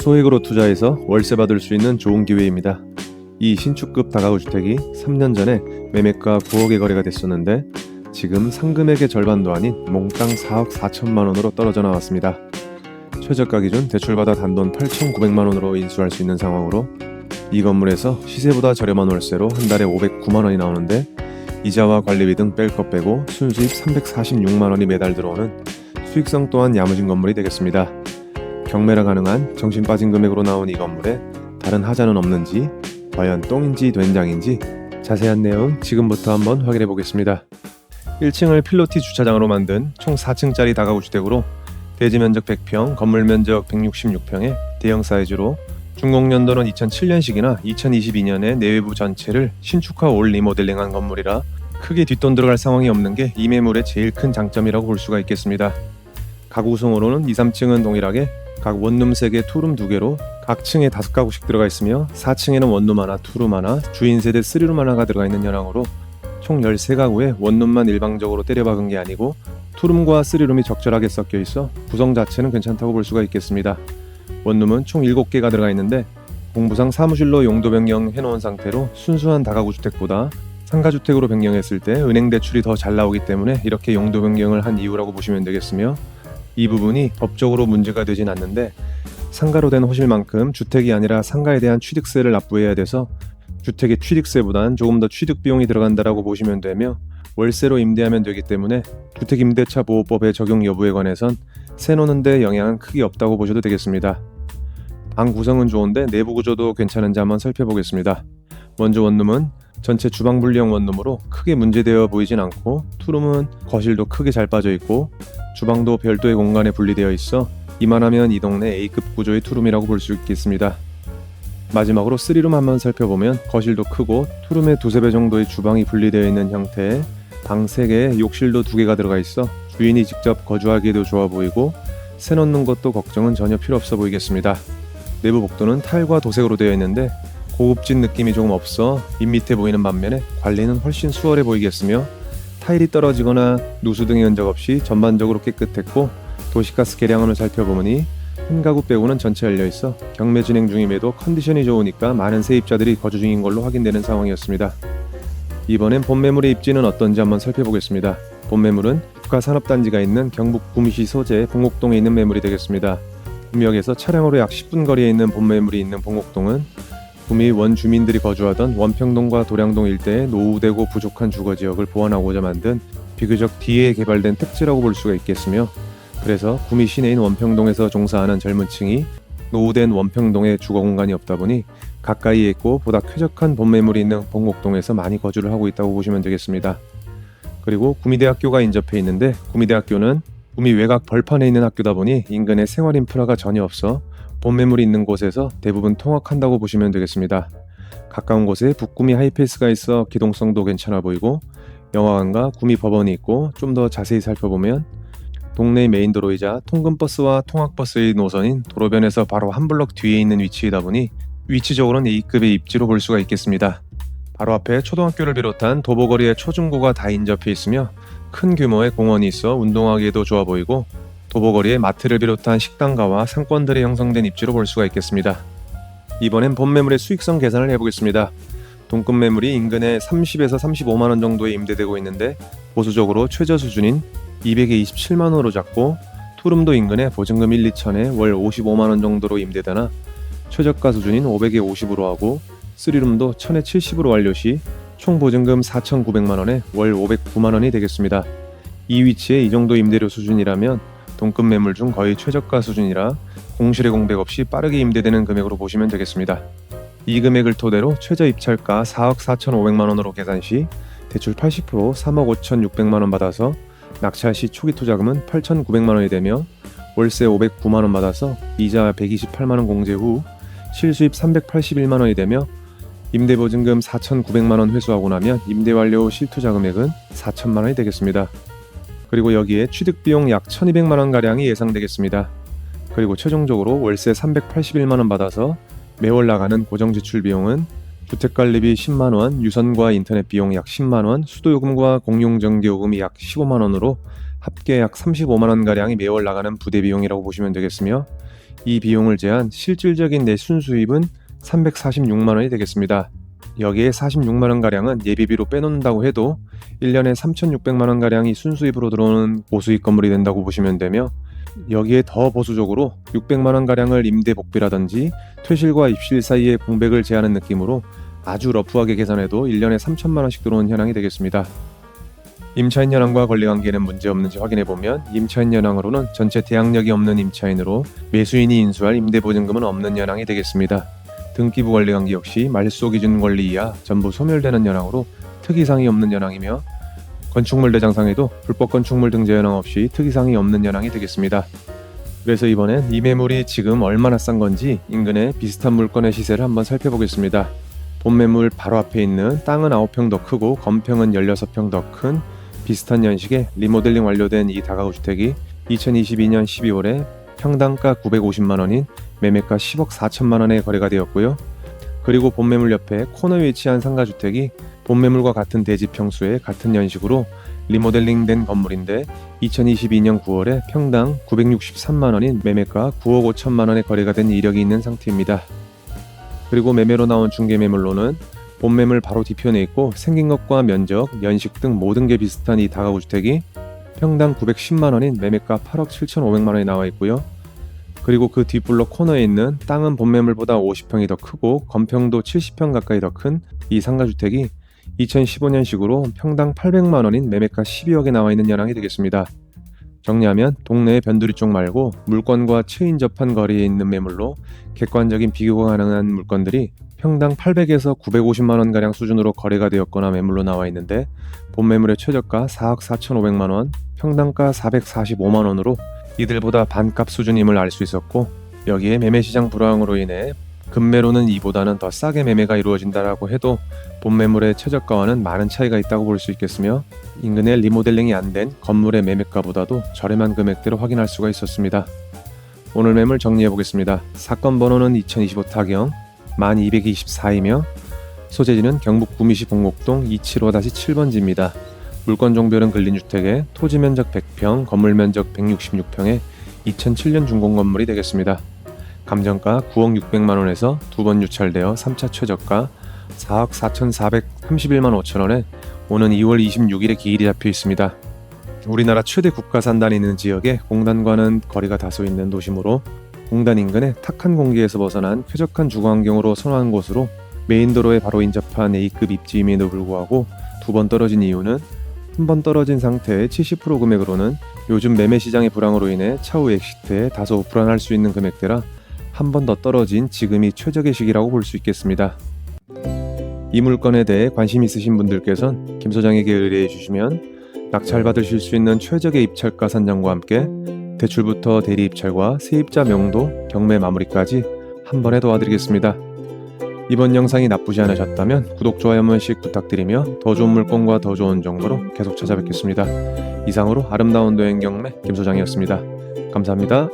소액으로 투자해서 월세 받을 수 있는 좋은 기회입니다. 이 신축급 다가구 주택이 3년 전에 매매가 9억에 거래가 됐었는데 지금 상금액의 절반도 아닌 몽땅 4억 4천만 원으로 떨어져 나왔습니다. 최저가 기준 대출받아 단돈 8,900만 원으로 인수할 수 있는 상황으로 이 건물에서 시세보다 저렴한 월세로 한 달에 509만 원이 나오는데 이자와 관리비 등 뺄 것 빼고 순수입 346만 원이 매달 들어오는 수익성 또한 야무진 건물이 되겠습니다. 경매가 가능한 정신 빠진 금액으로 나온 이 건물에 다른 하자는 없는지 과연 똥인지 된장인지 자세한 내용 지금부터 한번 확인해 보겠습니다. 1층을 필로티 주차장으로 만든 총 4층짜리 다가구 주택으로 대지 면적 100평, 건물 면적 166평에 대형 사이즈로 준공연도는 2007년식이나 2022년에 내외부 전체를 신축화 올 리모델링한 건물이라 크게 뒷돈 들어갈 상황이 없는 게 이 매물의 제일 큰 장점이라고 볼 수가 있겠습니다. 가구 구성으로는 2, 3층은 동일하게 각 원룸 3개, 투룸 2개로 각 층에 5가구씩 들어가 있으며 4층에는 원룸 하나, 투룸 하나, 주인 세대 3룸 하나가 들어가 있는 현황으로 총 13가구에 원룸만 일방적으로 때려박은 게 아니고 투룸과 3룸이 적절하게 섞여 있어 구성 자체는 괜찮다고 볼 수가 있겠습니다. 원룸은 총 7개가 들어가 있는데 공부상 사무실로 용도 변경 해 놓은 상태로 순수한 다가구 주택보다 상가주택으로 변경했을 때 은행 대출이 더 잘 나오기 때문에 이렇게 용도 변경을 한 이유라고 보시면 되겠으며 이 부분이 법적으로 문제가 되진 않는데 상가로 된 호실만큼 주택이 아니라 상가에 대한 취득세를 납부해야 돼서 주택의 취득세보단 조금 더 취득 비용이 들어간다라고 보시면 되며 월세로 임대하면 되기 때문에 주택 임대차 보호법의 적용 여부에 관해선 세놓는데 영향은 크게 없다고 보셔도 되겠습니다. 방 구성은 좋은데 내부 구조도 괜찮은지 한번 살펴보겠습니다. 먼저 원룸은 전체 주방 분리형 원룸으로 크게 문제되어 보이진 않고 투룸은 거실도 크게 잘 빠져 있고 주방도 별도의 공간에 분리되어 있어 이만하면 이 동네 A급 구조의 투룸이라고 볼 수 있겠습니다. 마지막으로 3룸 한번 살펴보면 거실도 크고 투룸의 두세 배 정도의 주방이 분리되어 있는 형태의 방 3개에 욕실도 2개가 들어가 있어 주인이 직접 거주하기에도 좋아 보이고 새 넣는 것도 걱정은 전혀 필요 없어 보이겠습니다. 내부 복도는 타일과 도색으로 되어 있는데 고급진 느낌이 조금 없어 밋밋해 보이는 반면에 관리는 훨씬 수월해 보이겠으며 타일이 떨어지거나 누수 등의 흔적 없이 전반적으로 깨끗했고 도시가스 계량원을 살펴보니 한 가구 빼고는 전체 열려 있어 경매 진행 중임에도 컨디션이 좋으니까 많은 세입자들이 거주 중인 걸로 확인되는 상황이었습니다. 이번엔 본 매물의 입지는 어떤지 한번 살펴보겠습니다. 본 매물은 국가산업단지가 있는 경북 구미시 소재 봉곡동에 있는 매물이 되겠습니다. 구미역에서 차량으로 약 10분 거리에 있는 본 매물이 있는 봉곡동은 구미 원주민들이 거주하던 원평동과 도량동 일대의 노후되고 부족한 주거 지역을 보완하고자 만든 비교적 뒤에 개발된 특지라고 볼 수가 있겠으며 그래서 구미 시내인 원평동에서 종사하는 젊은 층이 노후된 원평동에 주거 공간이 없다 보니 가까이에 있고 보다 쾌적한 본 매물이 있는 봉곡동에서 많이 거주를 하고 있다고 보시면 되겠습니다. 그리고 구미대학교가 인접해 있는데 구미대학교는 구미 외곽 벌판에 있는 학교다 보니 인근에 생활 인프라가 전혀 없어 본 매물이 있는 곳에서 대부분 통학한다고 보시면 되겠습니다. 가까운 곳에 북구미 하이패스가 있어 기동성도 괜찮아 보이고 영화관과 구미 법원이 있고 좀 더 자세히 살펴보면 동네 메인 도로이자 통근버스와 통학버스의 노선인 도로변에서 바로 한 블럭 뒤에 있는 위치이다 보니 위치적으로는 A급의 입지로 볼 수가 있겠습니다. 바로 앞에 초등학교를 비롯한 도보거리에 초중고가 다 인접해 있으며 큰 규모의 공원이 있어 운동하기에도 좋아 보이고 도보거리에 마트를 비롯한 식당가와 상권들이 형성된 입지로 볼 수가 있겠습니다. 이번엔 본 매물의 수익성 계산을 해보겠습니다. 동급 매물이 인근에 30에서 35만 원 정도에 임대되고 있는데 보수적으로 최저 수준인 200에 27만 원으로 잡고 투룸도 인근에 보증금 1, 2천에 월 55만 원 정도로 임대되나 최저가 수준인 500에 50으로 하고 3룸도 1000에 70으로 완료 시 총 보증금 4,900만 원에 월 509만 원이 되겠습니다. 이 위치에 이 정도 임대료 수준이라면 동급 매물 중 거의 최저가 수준이라 공실의 공백 없이 빠르게 임대되는 금액으로 보시면 되겠습니다. 이 금액을 토대로 최저 입찰가 4억 4,500만 원으로 계산 시 대출 80% 3억 5,600만 원 받아서 낙찰 시 초기 투자금은 8,900만 원이 되며 월세 509만 원 받아서 이자 128만 원 공제 후 실수입 381만 원이 되며 임대 보증금 4,900만 원 회수하고 나면 임대 완료 후 실투자 금액은 4천만 원이 되겠습니다. 그리고 여기에 취득 비용 약 1,200만 원 가량이 예상되겠습니다. 그리고 최종적으로 월세 381만 원 받아서 매월 나가는 고정 지출 비용은 주택 관리비 10만 원, 유선과 인터넷 비용 약 10만 원, 수도 요금과 공용 전기 요금이 약 15만 원으로 합계 약 35만 원 가량이 매월 나가는 부대 비용이라고 보시면 되겠으며 이 비용을 제한 실질적인 내 순수입은 346만 원이 되겠습니다. 여기에 46만 원 가량은 예비비로 빼놓는다고 해도 1년에 3,600만 원 가량이 순수입으로 들어오는 고수익 건물이 된다고 보시면 되며 여기에 더 보수적으로 600만 원 가량을 임대 복비라든지 퇴실과 입실 사이의 공백을 제하는 느낌으로 아주 러프하게 계산해도 1년에 3천만 원씩 들어오는 현황이 되겠습니다. 임차인 현황과 권리 관계는 문제 없는지 확인해 보면 임차인 현황으로는 전체 대항력이 없는 임차인으로 매수인이 인수할 임대 보증금은 없는 현황이 되겠습니다. 등기부 권리 관계 역시 말소 기준 권리 이하 전부 소멸되는 현황으로 특이사항이 없는 현황이며 건축물 대장상에도 불법 건축물 등재 현황 없이 특이사항이 없는 현황이 되겠습니다. 그래서 이번엔 이 매물이 지금 얼마나 싼 건지 인근의 비슷한 물건의 시세를 한번 살펴보겠습니다. 본 매물 바로 앞에 있는 땅은 9평 더 크고 건평은 16평 더 큰 비슷한 연식의 리모델링 완료된 이 다가구 주택이 2022년 12월에 평당가 950만 원인 매매가 10억 4천만 원에 거래가 되었고요. 그리고 본 매물 옆에 코너에 위치한 상가주택이 본 매물과 같은 대지 평수에 같은 연식으로 리모델링된 건물인데 2022년 9월에 평당 963만 원인 매매가 9억 5천만 원에 거래가 된 이력이 있는 상태입니다. 그리고 매매로 나온 중개 매물로는 본 매물 바로 뒤편에 있고 생긴 것과 면적, 연식 등 모든 게 비슷한 이 다가구 주택이 평당 910만 원인 매매가 8억 7,500만 원에 나와 있고요. 그리고 그 뒷블록 코너에 있는 땅은 본 매물보다 50평이 더 크고 건평도 70평 가까이 더 큰 이 상가주택이 2015년식으로 평당 800만 원인 매매가 12억에 나와 있는 현황이 되겠습니다. 정리하면 동네의 변두리 쪽 말고 물건과 최인접한 거리에 있는 매물로 객관적인 비교가 가능한 물건들이 평당 800에서 950만 원 가량 수준으로 거래가 되었거나 매물로 나와 있는데 본 매물의 최저가 4억 4,500만 원, 평당가 445만 원으로 이들보다 반값 수준임을 알 수 있었고 여기에 매매 시장 불황으로 인해 금매로는 이보다는 더 싸게 매매가 이루어진다라고 해도 본 매물의 최저가와는 많은 차이가 있다고 볼 수 있겠으며 인근에 리모델링이 안 된 건물의 매매가보다도 저렴한 금액대로 확인할 수가 있었습니다. 오늘 매물 정리해 보겠습니다. 사건 번호는 2025 타경 1224이며 소재지는 경북 구미시 봉곡동 275-7번지입니다. 물건 종별은 근린주택에 토지 면적 100평, 건물 면적 166평에 2007년 준공 건물이 되겠습니다. 감정가 9억 600만 원에서 두 번 유찰되어 3차 최저가 4억 4,431만 5천 원에 오는 2월 26일에 기일이 잡혀 있습니다. 우리나라 최대 국가산단이 있는 지역에 공단과는 거리가 다소 있는 도심으로 공단 인근에 탁한 공기에서 벗어난 쾌적한 주거 환경으로 선호한 곳으로 메인도로에 바로 인접한 A급 입지임에도 불구하고 두 번 떨어진 이유는 한 번 떨어진 상태의 70% 금액으로는 요즘 매매 시장의 불황으로 인해 차후 엑시트에 다소 불안할 수 있는 금액대라 한 번 더 떨어진 지금이 최적의 시기라고 볼 수 있겠습니다. 이 물건에 대해 관심 있으신 분들께선 김 소장에게 의뢰해 주시면 낙찰 받으실 수 있는 최적의 입찰가 산정과 함께 대출부터 대리 입찰과 세입자 명도, 경매 마무리까지 한 번에 도와드리겠습니다. 이번 영상이 나쁘지 않으셨다면 구독, 좋아요 한 번씩 부탁드리며 더 좋은 물건과 더 좋은 정보로 계속 찾아뵙겠습니다. 이상으로 아름다운 도행 경매 김 소장이었습니다. 감사합니다.